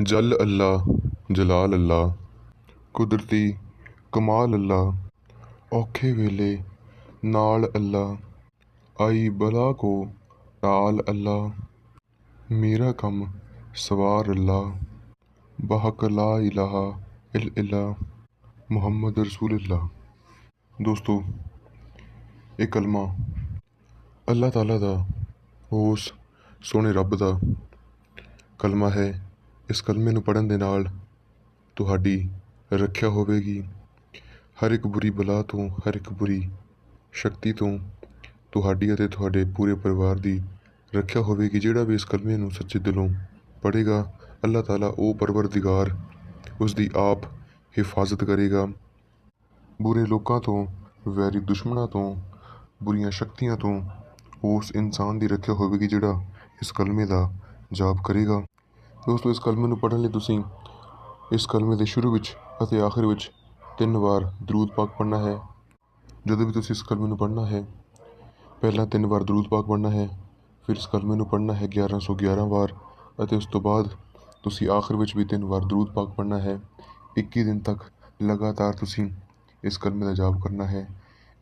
ਜਲ ਅੱਲਾ, ਜਲਾਲ ਅੱਲਾ, ਕੁਦਰਤੀ ਕਮਾਲ ਅੱਲਾ, ਔਖੇ ਵੇਲੇ ਨਾਲ ਅੱਲਾ, ਆਈ ਬਲਾ ਕੋ ਟਾਲ ਅੱਲਾ, ਮੇਰਾ ਕੰਮ ਸਵਾਰ ਅੱਲਾ, ਬਹਕ ਲਾ ਇਲਾਹਾ ਇਲ ਇਲਾ, ਮੁਹੰਮਦ ਰਸੂਲ ਅੱਲਾ ਦੋਸਤੋ, ਇਹ ਕਲਮਾ ਅੱਲਾਹ ਤਾਲਾ ਦਾ ਉਸ ਸੋਹਣੇ ਰੱਬ ਦਾ ਕਲਮਾ ਹੈ। ਇਸ ਕਲਮੇ ਨੂੰ ਪੜ੍ਹਨ ਦੇ ਨਾਲ ਤੁਹਾਡੀ ਰੱਖਿਆ ਹੋਵੇਗੀ। ਹਰ ਇੱਕ ਬੁਰੀ ਬਲਾ ਤੋਂ, ਹਰ ਇੱਕ ਬੁਰੀ ਸ਼ਕਤੀ ਤੋਂ ਤੁਹਾਡੀ ਅਤੇ ਤੁਹਾਡੇ ਪੂਰੇ ਪਰਿਵਾਰ ਦੀ ਰੱਖਿਆ ਹੋਵੇਗੀ, ਜਿਹੜਾ ਵੀ ਇਸ ਕਲਮੇ ਨੂੰ ਸੱਚੇ ਦਿਲੋਂ ਪੜ੍ਹੇਗਾ। ਅੱਲਾਹ ਤਾਲਾ ਉਹ ਪਰਵਰਦਿਗਾਰ, ਉਸ ਦੀ ਆਪ ਹਿਫਾਜ਼ਤ ਕਰੇਗਾ। ਬੁਰੇ ਲੋਕਾਂ ਤੋਂ, ਵੈਰੀ ਦੁਸ਼ਮਣਾਂ ਤੋਂ, ਬੁਰੀਆਂ ਸ਼ਕਤੀਆਂ ਤੋਂ ਉਸ ਇਨਸਾਨ ਦੀ ਰੱਖਿਆ ਹੋਵੇਗੀ, ਜਿਹੜਾ ਇਸ ਕਲਮੇ ਦਾ ਜਾਪ ਕਰੇਗਾ। ਦੋਸਤੋ, ਇਸ ਕਲਮੇ ਨੂੰ ਪੜ੍ਹਨ ਲਈ ਤੁਸੀਂ ਇਸ ਕਲਮੇ ਦੇ ਸ਼ੁਰੂ ਵਿੱਚ ਅਤੇ ਆਖਿਰ ਵਿੱਚ ਤਿੰਨ ਵਾਰ ਦਰੂਦ ਪਾਕ ਪੜ੍ਹਨਾ ਹੈ। ਜਦੋਂ ਵੀ ਤੁਸੀਂ ਇਸ ਕਲਮੇ ਨੂੰ ਪੜ੍ਹਨਾ ਹੈ, ਪਹਿਲਾਂ ਤਿੰਨ ਵਾਰ ਦਰੂਦ ਪਾਕ ਪੜ੍ਹਨਾ ਹੈ, ਫਿਰ ਇਸ ਕਲਮੇ ਨੂੰ ਪੜ੍ਹਨਾ ਹੈ 1111 ਵਾਰ ਅਤੇ ਉਸ ਤੋਂ ਬਾਅਦ ਤੁਸੀਂ ਆਖਿਰ ਵਿੱਚ ਵੀ ਤਿੰਨ ਵਾਰ ਦਰੂਦ ਪਾਕ ਪੜ੍ਹਨਾ ਹੈ। 21 ਦਿਨ ਤੱਕ ਲਗਾਤਾਰ ਤੁਸੀਂ ਇਸ ਕਲਮੇ ਦਾ ਜਾਪ ਕਰਨਾ ਹੈ।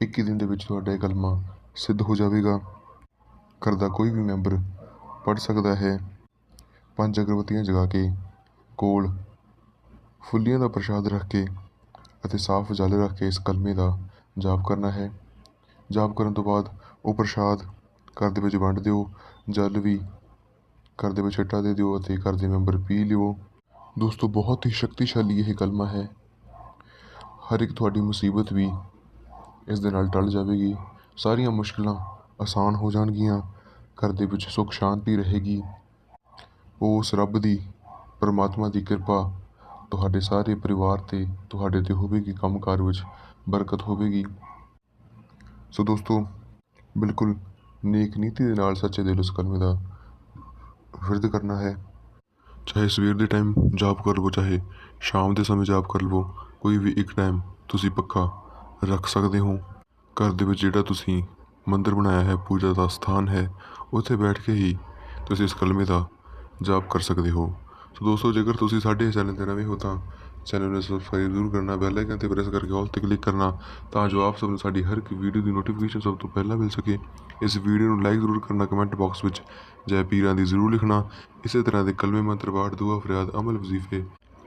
21 ਦਿਨ ਦੇ ਵਿੱਚ ਤੁਹਾਡਾ ਇਹ ਕਲਮਾ ਸਿੱਧ ਹੋ ਜਾਵੇਗਾ। ਘਰ ਦਾ ਕੋਈ ਵੀ ਮੈਂਬਰ ਪੜ੍ਹ ਸਕਦਾ ਹੈ। ਪੰਜ ਅਗਰਬੱਤੀਆਂ ਜਗਾ ਕੇ, ਕੋਲ ਫੁੱਲੀਆਂ ਦਾ ਪ੍ਰਸ਼ਾਦ ਰੱਖ ਕੇ ਅਤੇ ਸਾਫ਼ ਜਲ ਰੱਖ ਕੇ ਇਸ ਕਲਮੇ ਦਾ ਜਾਪ ਕਰਨਾ ਹੈ। ਜਾਪ ਕਰਨ ਤੋਂ ਬਾਅਦ ਉਹ ਪ੍ਰਸ਼ਾਦ ਘਰ ਦੇ ਵਿੱਚ ਵੰਡ ਦਿਓ, ਜਲ ਵੀ ਘਰ ਦੇ ਵਿੱਚ ਛਿੱਟਾ ਦੇ ਦਿਓ ਅਤੇ ਘਰ ਦੇ ਮੈਂਬਰ ਪੀ ਲਿਓ। ਦੋਸਤੋ, ਬਹੁਤ ਹੀ ਸ਼ਕਤੀਸ਼ਾਲੀ ਇਹ ਕਲਮਾ ਹੈ। ਹਰ ਇੱਕ ਤੁਹਾਡੀ ਮੁਸੀਬਤ ਵੀ ਇਸ ਦੇ ਨਾਲ ਟਲ ਜਾਵੇਗੀ। ਸਾਰੀਆਂ ਮੁਸ਼ਕਲਾਂ ਆਸਾਨ ਹੋ ਜਾਣਗੀਆਂ, ਘਰ ਦੇ ਵਿੱਚ ਸੁੱਖ ਸ਼ਾਂਤੀ ਰਹੇਗੀ। ਉਸ ਰੱਬ ਦੀ ਪਰਮਾਤਮਾ ਦੀ ਕਿਰਪਾ ਤੁਹਾਡੇ ਸਾਰੇ ਪਰਿਵਾਰ ਤੇ ਤੁਹਾਡੇ ਤੇ ਹੋਵੇਗੀ, ਕੰਮਕਾਰ ਵਿੱਚ ਬਰਕਤ ਹੋਵੇਗੀ। ਸੋ ਦੋਸਤੋ, ਬਿਲਕੁਲ ਨੇਕ ਨੀਤੀ ਦੇ ਨਾਲ ਸੱਚੇ ਦਿਲ ਉਸ ਕਲਮੇ ਦਾ ਵਿਰਧ ਕਰਨਾ ਹੈ। ਚਾਹੇ ਸਵੇਰ ਦੇ ਟਾਈਮ ਜਾਪ ਕਰ ਲਵੋ, ਚਾਹੇ ਸ਼ਾਮ ਦੇ ਸਮੇਂ ਜਾਪ ਕਰ ਲਵੋ, ਕੋਈ ਵੀ ਇੱਕ ਟਾਈਮ ਤੁਸੀਂ ਪੱਕਾ ਰੱਖ ਸਕਦੇ ਹੋ। ਘਰ ਦੇ ਵਿੱਚ ਜਿਹੜਾ ਤੁਸੀਂ ਮੰਦਰ ਬਣਾਇਆ ਹੈ, ਪੂਜਾ ਦਾ ਸਥਾਨ ਹੈ, ਉੱਥੇ ਬੈਠ ਕੇ ਹੀ ਤੁਸੀਂ ਇਸ ਕਲਮੇ ਦਾ ਜਾਪ ਕਰ ਸਕਦੇ ਹੋ। ਸੋ ਦੋਸਤੋ, ਜੇਕਰ ਤੁਸੀਂ ਸਾਡੇ ਚੈਨਲ ਤੇ ਨਵੇਂ ਹੋ ਤਾਂ ਚੈਨਲ ਨੂੰ ਸਬਸਕ੍ਰਾਈਬ ਜ਼ਰੂਰ ਕਰਨਾ ਬੈਲ ਆਈਕਨ ਤੇ ਪ੍ਰੈਸ ਕਰਕੇ ਆਲ ਤੇ ਕਲਿੱਕ ਕਰਨਾ, ਤਾਂ ਜੋ ਆਪ ਸਭ ਨੂੰ ਸਾਡੀ ਹਰ ਇੱਕ ਵੀਡੀਓ ਦੀ ਨੋਟੀਫਿਕੇਸ਼ਨ ਸਭ ਤੋਂ ਪਹਿਲਾਂ ਮਿਲ ਸਕੇ। ਇਸ ਵੀਡੀਓ ਨੂੰ ਲਾਈਕ ਜ਼ਰੂਰ ਕਰਨਾ ਕਮੈਂਟ ਬਾਕਸ ਵਿੱਚ ਜੈ ਪੀਰਾਂ ਦੀ ਜ਼ਰੂਰ ਲਿਖਣਾ। ਇਸੇ ਤਰ੍ਹਾਂ ਦੇ ਕਲਮੇ ਮੰਤਰ, ਪਾਠ, ਦੁਆ, ਫਰਿਆਦ, ਅਮਲ, ਵਜ਼ੀਫੇ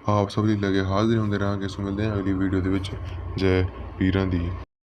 ਆਪ ਸਭ ਲਈ ਲਗੇ ਹਾਜ਼ਰ ਹੁੰਦੇ ਰਹਾਂਗੇ। ਸੋ ਮਿਲਦੇ ਹਾਂ ਅਗਲੀ ਵੀਡੀਓ ਦੇ ਵਿੱਚ। ਜੈ ਪੀਰਾਂ ਦੀ